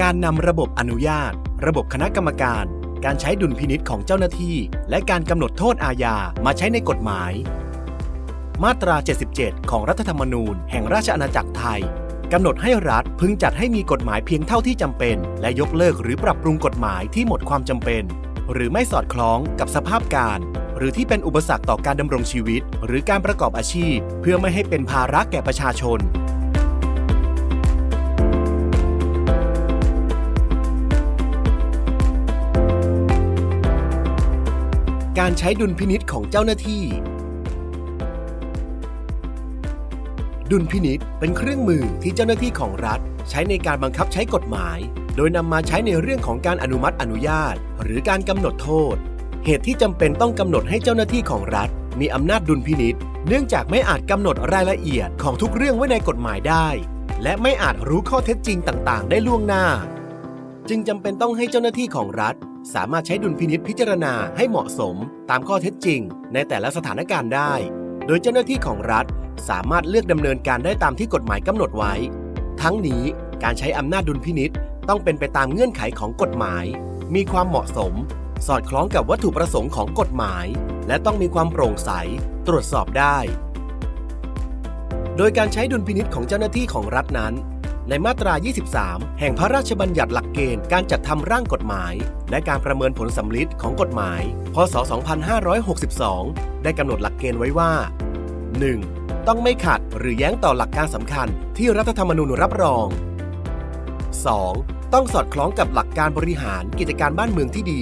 การนำระบบอนุญาต ระบบคณะกรรมการ การใช้ดุลพินิษของเจ้าหน้าที่ และการกำหนดโทษอาญามาใช้ในกฎหมาย มาตรา 77 ของรัฐธรรมนูญ แห่งราชอาณาจักรไทยกำหนดให้รัฐพึงจัดให้มีกฎหมายเพียงเท่าที่จำเป็น และยกเลิกหรือปรับปรุงกฎหมายที่หมดความจำเป็น หรือไม่สอดคล้องกับสภาพการ หรือที่เป็นอุปสรรคต่อการดำรงชีวิต หรือการประกอบอาชีพ เพื่อไม่ให้เป็นภาระแก่ประชาชน การใช้ดุลพินิษของเจ้าหน้าที่ ดุลพินิษเป็นเครื่องมือที่เจ้าหน้าที่ของรัฐ ใช้ในการบังคับใช้กฎหมาย โดยนำมาใช้ในเรื่องของการอนุมัติอนุญาต หรือการกำหนดโทษ เหตุที่จำเป็นต้องกำหนดให้เจ้าหน้าที่ของรัฐ มีอำนาจดุลพินิษเนื่องจากไม่อาจกำหนดรายละเอียดของทุกเรื่องไว้ในกฎหมายได้ และไม่อาจรู้ข้อเท็จจริงต่าง ๆ ได้ล่วงหน้า จึงจำเป็นต้องให้เจ้าหน้าที่ของรัฐ สามารถใช้ดุลพินิษพิจารณาให้เหมาะสม ตามข้อเท็จจริง ในแต่ละสถานการณ์ได้ โดยเจ้าหน้าที่ของรัฐสามารถเลือกดำเนินการได้ตามที่กฎหมายกำหนดไว้ ทั้งนี้การใช้อำนาจดุลพินิษต้องเป็นไปตามเงื่อนไขของกฎหมาย มีความเหมาะสม สอดคล้องกับวัตถุประสงค์ของกฎหมาย และต้องมีความโปร่งใส ตรวจสอบได้ โดยการใช้ดุลพินิษของเจ้าหน้าที่ของรัฐนั้น ในมาตรา 23 แห่งพระราชบัญญัติหลักเกณฑ์การจัดทำร่างกฎหมาย และการประเมินผลสำลิดของกฎหมาย พศ 2562 ได้กำหนดหลักเกณฑ์ไว้ว่า 1. ต้องไม่ขัดหรือแย้งต่อหลักการสำคัญที่รัฐธรรมนูญรับรอง 2. ต้องสอดคล้องกับหลักการบริหารกิจการบ้านเมืองที่ดี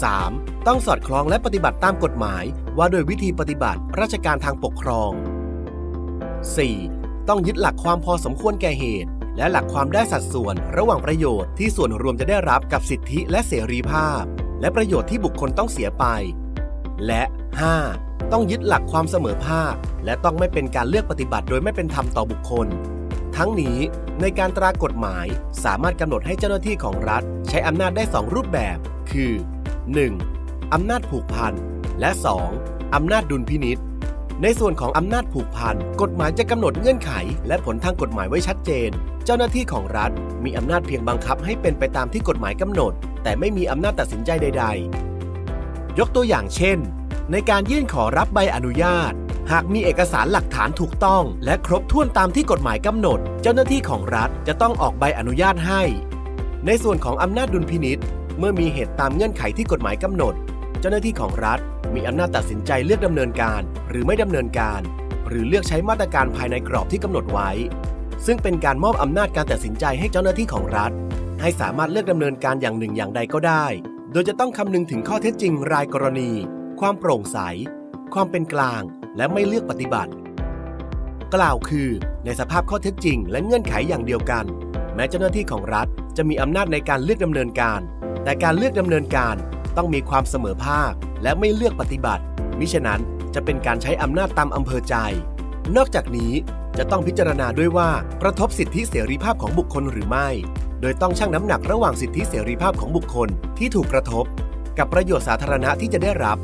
3. ต้องสอดคล้องและปฏิบัติตามกฎหมาย ว่าโดยวิธีปฏิบัติราชการทางปกครอง 4. ต้องยึดหลักความพอสมควรแก่เหตุ และหลักความได้สัดส่วนระหว่างประโยชน์ที่ส่วนรวมจะได้รับกับสิทธิและเสรีภาพ และประโยชน์ที่บุคคลต้องเสียไป และ 5. ต้องยึดหลักความเสมอภาค และต้องไม่เป็นการเลือกปฏิบัติโดยไม่เป็นธรรมต่อบุคคล ทั้งนี้ในการตรากฎหมายสามารถกำหนดให้เจ้าหน้าที่ของรัฐ ใช้อำนาจได้ 2 รูปแบบ คือ 1. อำนาจผูกพัน และ 2. อำนาจดุลพินิษ ในส่วนของอำนาจผูกพัน กฎหมายจะกำหนดเงื่อนไข และผลทางกฎหมายไว้ชัดเจน เจ้าหน้าที่ของรัฐ มีอำนาจเพียงบังคับให้เป็นไปตามที่กฎหมายกำหนด แต่ไม่มีอำนาจตัดสินใจใด ๆ ยกตัวอย่างเช่น ในการยื่นขอรับใบอนุญาต หากมีเอกสารหลักฐานถูกต้อง และครบถ้วนตามที่กฎหมายกำหนด เจ้าหน้าที่ของรัฐจะต้องออกใบอนุญาตให้ ในส่วนของอำนาจดุลพินิษเมื่อมีเหตุตามเงื่อนไขที่กฎหมายกำหนด จ้าหน้าที่ของรัฐ มีอำนาจตัดสินใจเลือกดำเนินการ หรือไม่ดำเนินการ หรือเลือกใช้มาตรการภายในกรอบที่กำหนดไว้ ซึ่งเป็นการมอบอำนาจการตัดสินใจให้เจ้าหน้าที่ของรัฐ ให้สามารถเลือกดำเนินการอย่างหนึ่งอย่างใดก็ได้ โดยจะต้องคำนึงถึงข้อเท็จจริงรายกรณี ความโปร่งใส ความเป็นกลาง และไม่เลือกปฏิบัติ กล่าวคือ ในสภาพข้อเท็จจริง และเงื่อนไขอย่างเดียวกัน แม้เจ้าหน้าที่ของรัฐจะมีอำนาจในการเลือกดำเนินการ แต่การเลือกดำเนินการ ต้องมีความเสมอภาค และไม่เลือกปฏิบัติ มิฉะนั้นจะเป็นการใช้อำนาจตามอำเภอใจ นอกจากนี้จะต้องพิจารณาด้วยว่ากระทบสิทธิเสรีภาพของบุคคลหรือไม่ โดยต้องชั่งน้ำหนักระหว่างสิทธิเสรีภาพของบุคคลที่ถูกกระทบ กับประโยชน์สาธารณะที่จะได้รับ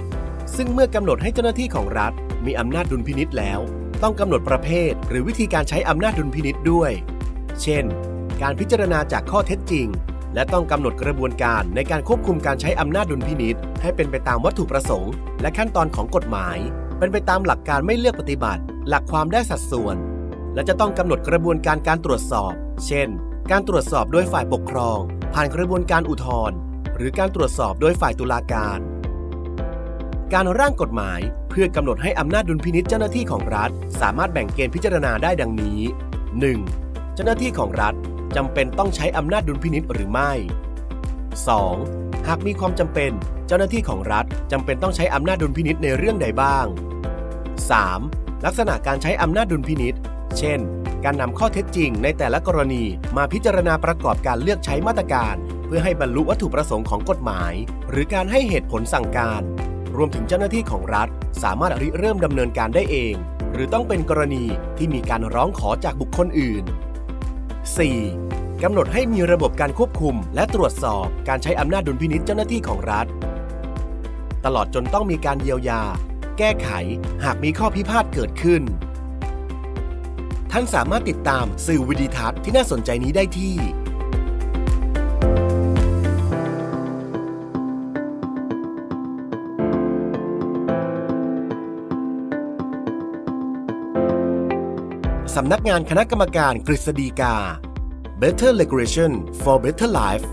ซึ่งเมื่อกำหนดให้เจ้าหน้าที่ของรัฐ มีอำนาจดุลพินิษแล้ว ต้องกำหนดประเภท หรือวิธีการใช้อำนาจดุลพินิษด้วย เช่น การพิจารณาจากข้อเท็จจริง และต้องกำหนดกระบวนการในการควบคุมการใช้อำนาจดุลพินิษให้เป็นไปตามวัตถุประสงค์ และขั้นตอนของกฎหมาย เป็นไปตามหลักการไม่เลือกปฏิบัติ หลักความได้สัดส่วน และจะต้องกำหนดกระบวนการการตรวจสอบ เช่น การตรวจสอบโดยฝ่ายปกครอง ผ่านกระบวนการอุทธรณ์หรือการตรวจสอบโดยฝ่ายตุลาการ การร่างกฎหมายเพื่อกำหนดให้อำนาจดุลพินิษเจ้าหน้าที่ของรัฐ สามารถแบ่งเกณฑ์พิจารณาได้ดังนี้ 1. เจ้าหน้าที่ของรัฐ จำเป็นต้องใช้อำนาจดุลพินิษหรือไม่ 2. หากมีความจำเป็น เจ้าหน้าที่ของรัฐจำเป็นต้องใช้อำนาจดุลพินิษในเรื่องใดบ้าง 3. ลักษณะการใช้อำนาจดุลพินิษเช่น การนำข้อเท็จจริงในแต่ละกรณีมาพิจารณาประกอบการเลือกใช้มาตรการ เพื่อให้บรรลุวัตถุประสงค์ของกฎหมาย หรือการให้เหตุผลสั่งการ รวมถึงเจ้าหน้าที่ของรัฐ สามารถริเริ่มดำเนินการได้เอง หรือต้องเป็นกรณีที่มีการร้องขอจากบุคคลอื่น 4. กำหนดให้มีระบบการควบคุม และตรวจสอบการใช้อำนาจดุลพินิษเจ้าหน้าที่ของรัฐ ตลอดจนต้องมีการเยียวยา แก้ไขหากมีข้อพิพาทเกิดขึ้น ท่านสามารถติดตามสื่อวิดีทัศน์ที่น่าสนใจนี้ได้ที่ สำนักงานคณะกรรมการกฤษฎีกา Better Regulation for Better Life